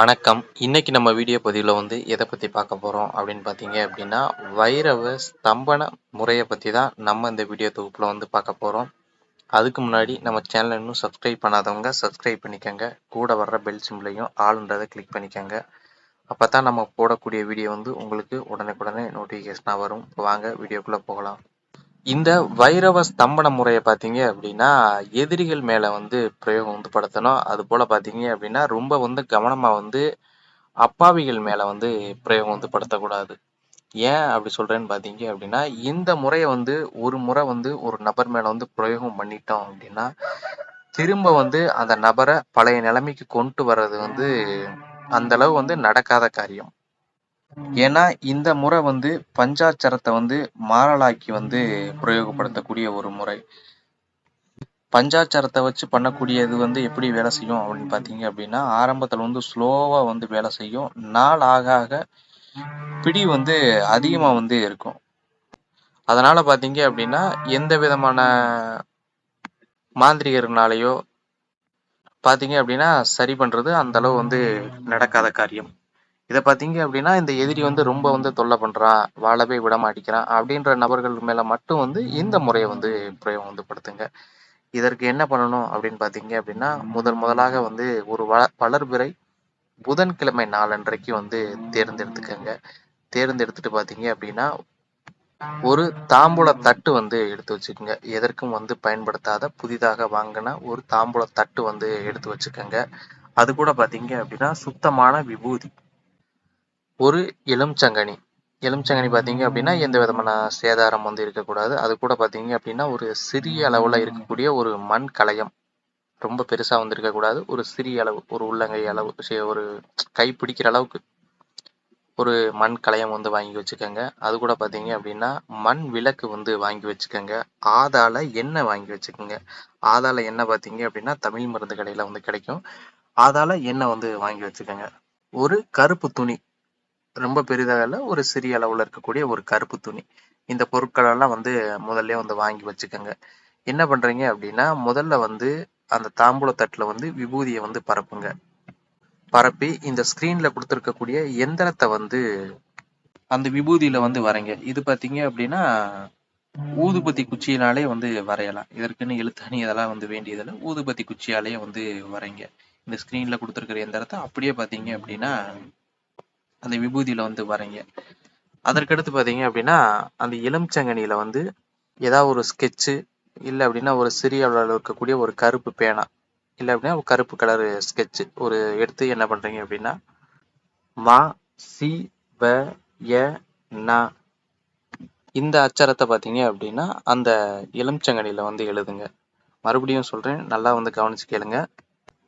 வணக்கம். இன்னைக்கு நம்ம வீடியோ பதிவில் வந்து எதை பற்றி பார்க்க போகிறோம் அப்படின்னு பார்த்தீங்க அப்படின்னா வைரவ ஸ்தம்பன முறையை பற்றி தான் நம்ம இந்த வீடியோ தொகுப்பில் வந்து பார்க்க போகிறோம் அதுக்கு முன்னாடி நம்ம சேனலை இன்னும் சப்ஸ்கிரைப் பண்ணாதவங்க சப்ஸ்கிரைப் பண்ணிக்கோங்க. கூட வர்ற பெல் சிம்லையும் ஆளுன்றதை கிளிக் பண்ணிக்கோங்க. அப்போ தான் நம்ம போடக்கூடிய வீடியோ வந்து உங்களுக்கு உடனுக்குடனே நோட்டிஃபிகேஷனாக வரும். இப்போ வாங்க வீடியோக்குள்ளே போகலாம். இந்த வைரவ ஸ்தம்பன முறையை பார்த்தீங்க அப்படின்னா எதிரிகள் மேலே வந்து பிரயோகம் வந்து படுத்தணும். அது போல் பார்த்தீங்க அப்படின்னா ரொம்ப வந்து கவனமாக வந்து அப்பாவிகள் மேலே வந்து பிரயோகம் வந்து படுத்தக்கூடாது. ஏன் அப்படி சொல்கிறேன்னு பார்த்தீங்க அப்படின்னா இந்த முறையை வந்து ஒரு முறை வந்து ஒரு நபர் மேலே வந்து பிரயோகம் பண்ணிட்டோம் அப்படின்னா திரும்ப வந்து அந்த நபரை பழைய நிலைமைக்கு கொண்டு வர்றது வந்து அந்த அளவு வந்து நடக்காத காரியம். ஏன்னா இந்த முறை வந்து பஞ்சாட்சரத்தை வந்து மாறலாக்கி வந்து பிரயோகப்படுத்தக்கூடிய ஒரு முறை. பஞ்சாட்சரத்தை வச்சு பண்ணக்கூடியது வந்து எப்படி வேலை செய்யும் அப்படின்னு பார்த்தீங்க அப்படின்னா ஆரம்பத்தில் வந்து ஸ்லோவாக வந்து வேலை செய்யும். நாள் ஆக ஆக பிடி வந்து அதிகமாக வந்து இருக்கும். அதனால் பார்த்தீங்க அப்படின்னா எந்த விதமான மாந்திரிகர்னாலேயோ பார்த்தீங்க அப்படின்னா சரி பண்ணுறது அந்த அளவு வந்து நடக்காத காரியம். இதை பார்த்தீங்க அப்படின்னா இந்த எதிரி வந்து ரொம்ப வந்து தொல்லை பண்ணுறான் வாழவே விட மாட்டேங்கிறான் அப்படின்ற நபர்கள் மேலே மட்டும் வந்து இந்த முறையை வந்து பிரயோகம் வந்து படுத்துங்க. இதற்கு என்ன பண்ணணும் அப்படின்னு பார்த்தீங்க அப்படின்னா முதல் முதலாக வந்து ஒரு வள வளர்பிறை புதன்கிழமை நாளன்றைக்கு வந்து தேர்ந்தெடுத்துக்கங்க. தேர்ந்தெடுத்துட்டு பார்த்தீங்க அப்படின்னா ஒரு தாம்பூல தட்டு வந்து எடுத்து வச்சுக்கோங்க. எதற்கும் வந்து பயன்படுத்தாத புதிதாக வாங்கின ஒரு தாம்பூல தட்டு வந்து எடுத்து வச்சுக்கோங்க. அது கூட பார்த்தீங்க அப்படின்னா சுத்தமான விபூதி. ஒரு எலுமிச்சங்கனி எலுமிச்சங்கனி பார்த்தீங்க அப்படின்னா எந்த விதமான சேதாரம் வந்து இருக்கக்கூடாது. அது கூட பார்த்தீங்க அப்படின்னா ஒரு சிறிய அளவில் இருக்கக்கூடிய ஒரு மண் கலையம் ரொம்ப பெருசாக வந்து இருக்கக்கூடாது. ஒரு சிறிய அளவு ஒரு உள்ளங்கை அளவு ஒரு கை பிடிக்கிற அளவுக்கு ஒரு மண் கலையம் வந்து வாங்கி வச்சுக்கோங்க. அது கூட பார்த்தீங்க அப்படின்னா மண் விளக்கு வந்து வாங்கி வச்சுக்கோங்க. ஆதால எண்ணெய் வாங்கி வச்சுக்கோங்க. ஆதால எண்ணெய் பார்த்தீங்க அப்படின்னா தமிழ் மருந்து கடையில் வந்து கிடைக்கும். ஆதால எண்ணெய் வந்து வாங்கி வச்சுக்கோங்க. ஒரு கருப்பு துணி. ரொம்ப பெரிதாக இல்லை ஒரு சிறிய அளவில் இருக்கக்கூடிய ஒரு கருப்பு துணி. இந்த பொருட்களெல்லாம் வந்து முதல்ல வந்து வாங்கி வச்சுக்கோங்க. என்ன பண்ணுறீங்க அப்படின்னா முதல்ல வந்து அந்த தாம்பூல தட்டில் வந்து விபூதியை வந்து பரப்புங்க. பரப்பி இந்த ஸ்க்ரீனில் கொடுத்துருக்கக்கூடிய எந்திரத்தை வந்து அந்த விபூதியில் வந்து வரைங்க. இது பார்த்தீங்க அப்படின்னா ஊதுபத்தி குச்சியினாலே வந்து வரையலாம். இதற்குன்னு எழுத்தாணி இதெல்லாம் வந்து வேண்டியதில்லை. ஊதுபத்தி குச்சியாலேயே வந்து வரைங்க. இந்த ஸ்க்ரீனில் கொடுத்துருக்கிற எந்திரத்தை அப்படியே பார்த்தீங்க அப்படின்னா அந்த விபூதியில் வந்து வரைங்க. அதற்கடுத்து பார்த்தீங்க அப்படின்னா அந்த எலுமிச்சங்கனியில் வந்து ஏதாவது ஒரு ஸ்கெட்சு இல்லை அப்படின்னா ஒரு சிறிய அளவில் இருக்கக்கூடிய ஒரு கருப்பு பேனா இல்லை அப்படின்னா ஒரு கருப்பு கலரு ஸ்கெட்சு ஒரு எடுத்து என்ன பண்ணுறீங்க அப்படின்னா மா சி வ ய ந. இந்த அச்சரத்தை பார்த்தீங்க அப்படின்னா அந்த எலுமிச்சங்கனியில் வந்து எழுதுங்க. மறுபடியும் சொல்கிறேன் நல்லா வந்து கவனிச்சு கேளுங்க.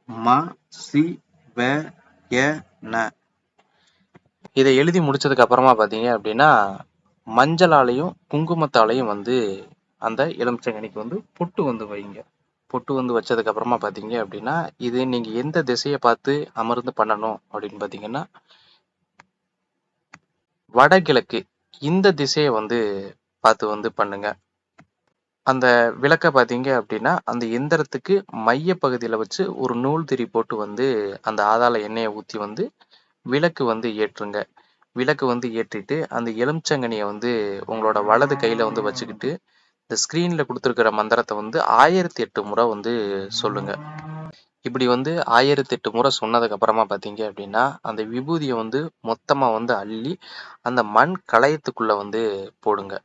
மா சி வ எ ந. இதை எழுதி முடிச்சதுக்கு அப்புறமா பார்த்தீங்க அப்படின்னா மஞ்சளாலையும் குங்குமத்தாலையும் வந்து அந்த எலுமிச்சங்கனிக்கு வந்து பொட்டு வந்து வைங்க. பொட்டு வந்து வச்சதுக்கு அப்புறமா பார்த்தீங்க அப்படின்னா இது நீங்க எந்த திசையை பார்த்து அமர்ந்து பண்ணணும் அப்படின்னு பார்த்தீங்கன்னா வடகிழக்கு இந்த திசையை வந்து பார்த்து வந்து பண்ணுங்க. அந்த விளக்க பார்த்தீங்க அப்படின்னா அந்த எந்திரத்துக்கு மைய பகுதியில் வச்சு ஒரு நூல் திரி போட்டு வந்து அந்த ஆதால எண்ணெயை ஊற்றி வந்து விளக்கு வந்து ஏற்றுங்க. விளக்கு வந்து ஏற்றிட்டு அந்த எலுமிச்சங்கனியை வந்து உங்களோட வலது கையில வந்து வச்சுக்கிட்டு இந்த ஸ்க்ரீன்ல கொடுத்துருக்கிற மந்திரத்தை வந்து ஆயிரத்தி எட்டு முறை வந்து சொல்லுங்க. இப்படி வந்து ஆயிரத்தி எட்டு முறை சொன்னதுக்கு அப்புறமா பார்த்தீங்க அப்படின்னா அந்த விபூதியை வந்து மொத்தமா வந்து அள்ளி அந்த மண் களையத்துக்குள்ள வந்து போடுங்க.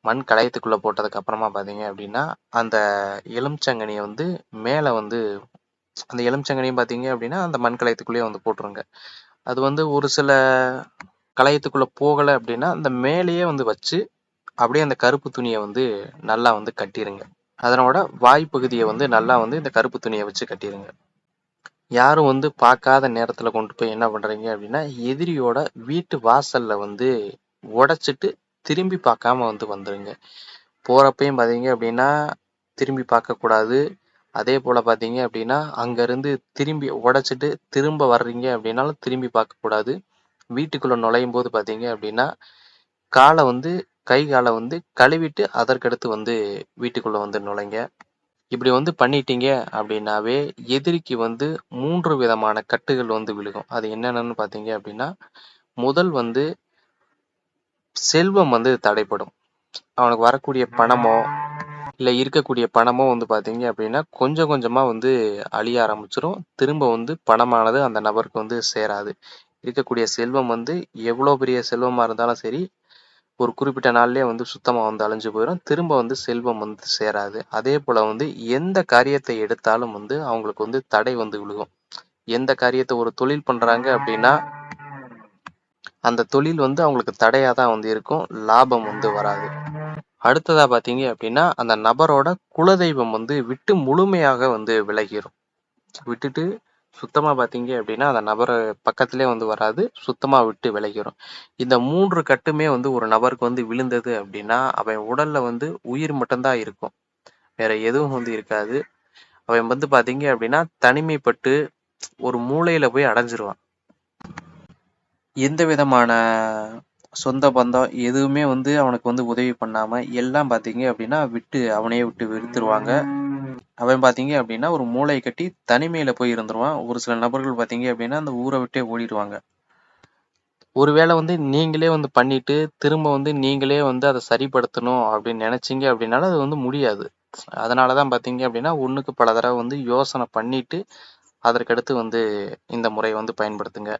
மண் களையத்துக்குள்ள போட்டதுக்கு அப்புறமா பார்த்தீங்க அப்படின்னா அந்த எலுமிச்சங்கனியை வந்து மேலே வந்து அந்த எலுமிச்சங்கனியும் பார்த்தீங்க அப்படின்னா அந்த மண் களையத்துக்குள்ளேயே வந்து போட்டுருங்க. அது வந்து ஒரு சில களையத்துக்குள்ளே போகலை அப்படின்னா அந்த மேலேயே வந்து வச்சு அப்படியே அந்த கருப்பு துணியை வந்து நல்லா வந்து கட்டிடுங்க அதனோட வாய்ப்பகுதியை வந்து நல்லா வந்து இந்த கருப்பு துணியை வச்சு கட்டிடுங்க யாரும் வந்து பார்க்காத நேரத்தில் கொண்டு போய் என்ன பண்ணுறீங்க அப்படின்னா எதிரியோட வீட்டு வாசலில் வந்து உடைச்சிட்டு திரும்பி பார்க்காம வந்து வந்துடுங்க போகிறப்பையும் பார்த்தீங்க அப்படின்னா திரும்பி பார்க்கக்கூடாது. அதே போல் பார்த்தீங்க அப்படின்னா அங்கேருந்து திரும்பி உடைச்சிட்டு திரும்ப வர்றீங்க அப்படின்னாலும் திரும்பி பார்க்கக்கூடாது வீட்டுக்குள்ளே நுழையும் போது பார்த்தீங்க அப்படின்னா காலை வந்து கை காலை வந்து கழுவிட்டு அதற்கடுத்து வந்து வீட்டுக்குள்ளே வந்து நுழைங்க. இப்படி வந்து பண்ணிட்டீங்க அப்படின்னாவே எதிரிக்கு வந்து மூன்று விதமான கட்டுகள் வந்து விழுகும். அது என்னென்னு பார்த்தீங்க அப்படின்னா முதல் வந்து செல்வம் வந்து தடைப்படும் அவனுக்கு வரக்கூடிய பணமோ இல்லை இருக்கக்கூடிய பணமோ வந்து பார்த்தீங்க அப்படின்னா கொஞ்சம் கொஞ்சமாக வந்து அழிய ஆரம்பிச்சிடும் திரும்ப வந்து பணமானது அந்த நபருக்கு வந்து சேராது. இருக்கக்கூடிய செல்வம் வந்து எவ்வளோ பெரிய செல்வமாக இருந்தாலும் சரி ஒரு குறிப்பிட்ட நாள்லயே வந்து சுத்தமா வந்து அழிஞ்சு போயிடும் திரும்ப வந்து செல்வம் வந்து சேராது. அதே போல வந்து எந்த காரியத்தை எடுத்தாலும் வந்து அவங்களுக்கு வந்து தடை வந்து விழுகும். எந்த காரியத்தை ஒரு தொழில் பண்றாங்க அப்படின்னா அந்த தொழில் வந்து அவங்களுக்கு தடையா தான் வந்து இருக்கும். லாபம் வந்து வராது. அடுத்ததா பார்த்தீங்க அப்படின்னா அந்த நபரோட குலதெய்வம் வந்து விட்டு முழுமையாக வந்து விலகிரும். விட்டுட்டு சுத்தமா பார்த்தீங்க அப்படின்னா அந்த நபரை பக்கத்திலே வந்து வராது சுத்தமா விட்டு விலகிரும். இந்த மூன்று கட்டுமே வந்து ஒரு நபருக்கு வந்து விழுந்தது அப்படின்னா அவன் உடல்ல வந்து உயிர் மட்டும்தான் இருக்கும். வேற எதுவும் வந்து இருக்காது. அவன் வந்து பார்த்தீங்க அப்படின்னா தனிமைப்பட்டு ஒரு மூளையில போய் அடைஞ்சிருவான். எந்த விதமான சொந்த பந்தம் எதுவுமே வந்து அவனுக்கு வந்து உதவி பண்ணாம எல்லாம் பாத்தீங்க அப்படின்னா விட்டு அவனையே விட்டு வெறுத்துருவாங்க. அவன் பார்த்தீங்க அப்படின்னா ஒரு மூளை கட்டி தனிமையில போய் இருந்துருவான். ஒரு சில நபர்கள் பார்த்தீங்க அப்படின்னா அந்த ஊரை விட்டே ஓடிடுவாங்க. ஒருவேளை வந்து நீங்களே வந்து பண்ணிட்டு திரும்ப வந்து நீங்களே வந்து அதை சரிப்படுத்தணும் அப்படின்னு நினைச்சீங்க அப்படின்னால அது வந்து முடியாது. அதனாலதான் பார்த்தீங்க அப்படின்னா ஒன்றுக்கு பல தடவை வந்து யோசனை பண்ணிட்டு அதற்கடுத்து வந்து இந்த முறையை வந்து பயன்படுத்துங்க.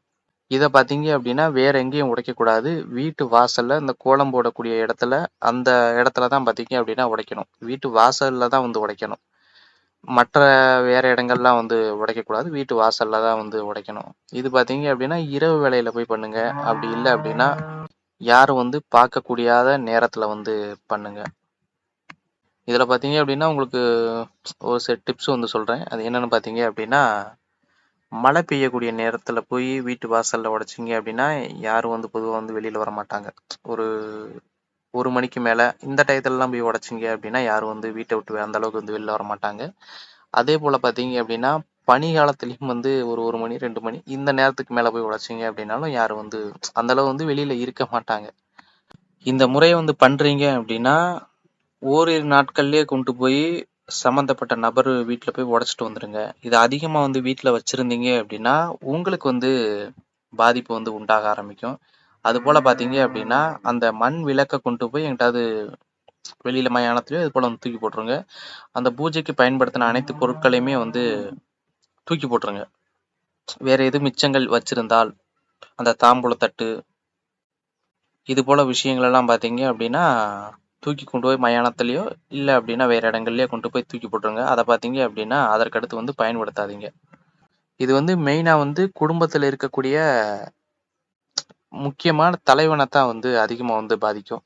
இதை பார்த்தீங்க அப்படின்னா வேற எங்கேயும் உடைக்கக்கூடாது. வீட்டு வாசல்ல இந்த கோலம் போடக்கூடிய இடத்துல அந்த இடத்துல தான் பார்த்தீங்க அப்படின்னா உடைக்கணும். வீட்டு வாசல்ல தான் வந்து உடைக்கணும். மற்ற வேற இடங்கள்லாம் வந்து உடைக்கக்கூடாது. வீட்டு வாசல்ல தான் வந்து உடைக்கணும். இது பார்த்தீங்க அப்படின்னா இரவு வேலையில போய் பண்ணுங்க. அப்படி இல்லை அப்படின்னா யாரும் வந்து பார்க்கக்கூடியாத நேரத்தில் வந்து பண்ணுங்க. இதில் பார்த்தீங்க அப்படின்னா உங்களுக்கு ஒரு சில டிப்ஸ் வந்து சொல்கிறேன் அது என்னன்னு பார்த்தீங்க அப்படின்னா மழை பெய்யக்கூடிய நேரத்துல போய் வீட்டு வாசல்ல உடைச்சிங்க அப்படின்னா யாரும் வந்து பொதுவாக வந்து வெளியில வர மாட்டாங்க ஒரு ஒரு மணிக்கு மேல இந்த டயத்துலலாம் போய் உடச்சிங்க அப்படின்னா யாரும் வந்து வீட்டை விட்டு அந்த அளவுக்கு வந்து வெளில வர மாட்டாங்க அதே போல் பார்த்தீங்க அப்படின்னா பனி காலத்துலயும் வந்து ஒரு ஒரு மணி ரெண்டு மணி இந்த நேரத்துக்கு மேல போய் உடைச்சிங்க அப்படின்னாலும் யாரும் வந்து அந்த அளவு வந்து வெளியில இருக்க மாட்டாங்க. இந்த முறையை வந்து பண்றீங்க அப்படின்னா ஓரிரு நாட்கள்லயே கொண்டு போய் சம்மந்தப்பட்ட நபர் வீட்டில் போய் உடச்சிட்டு வந்துடுங்க இதை அதிகமாக வந்து வீட்டில் வச்சுருந்தீங்க அப்படின்னா உங்களுக்கு வந்து பாதிப்பு வந்து உண்டாக ஆரம்பிக்கும். அதுபோல் பார்த்தீங்க அப்படின்னா அந்த மண் விளக்கை கொண்டு போய் எங்கிட்டாவது வெளியில் மயானத்திலயோ இது போல் வந்து தூக்கி போட்டுருங்க. அந்த பூஜைக்கு பயன்படுத்தின அனைத்து பொருட்களையுமே வந்து தூக்கி போட்டுருங்க. வேறு எது மிச்சங்கள் வச்சிருந்தால் அந்த தாம்பூலத்தட்டு இது போல் விஷயங்களெல்லாம் பார்த்தீங்க அப்படின்னா தூக்கி கொண்டு போய் மயானத்துலேயோ இல்லை அப்படின்னா வேற இடங்கள்லயோ கொண்டு போய் தூக்கி போட்டுருங்க அதை பார்த்தீங்க அப்படின்னா அதற்கடுத்து வந்து பயன்படுத்தாதீங்க இது வந்து மெயினா வந்து குடும்பத்தில் இருக்கக்கூடிய முக்கியமான தலைவனை தான் வந்து அதிகமா வந்து பாதிக்கும்.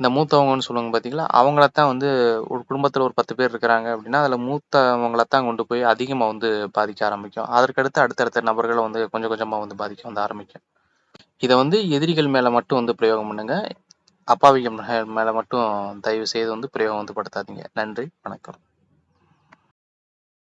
இந்த மூத்தவங்கன்னு சொல்லுவாங்க பார்த்தீங்களா, அவங்களத்தான் வந்து ஒரு குடும்பத்துல ஒரு பத்து பேர் இருக்கிறாங்க அப்படின்னா, அதுல மூத்தவங்களத்தான் கொண்டு போய் அதிகமா வந்து பாதிக்க ஆரம்பிக்கும். அதற்கடுத்து அடுத்தடுத்த நபர்களை வந்து கொஞ்சம் கொஞ்சமா வந்து பாதிக்க வந்து ஆரம்பிக்கும். இதை வந்து எதிரிகள் மேல மட்டும் வந்து பிரயோகம் பண்ணுங்க. அப்பாவிகள் மேல மட்டும் தயவு செய்து வந்து பிரயோகம் வந்து படுத்தாதீங்க. நன்றி, வணக்கம்.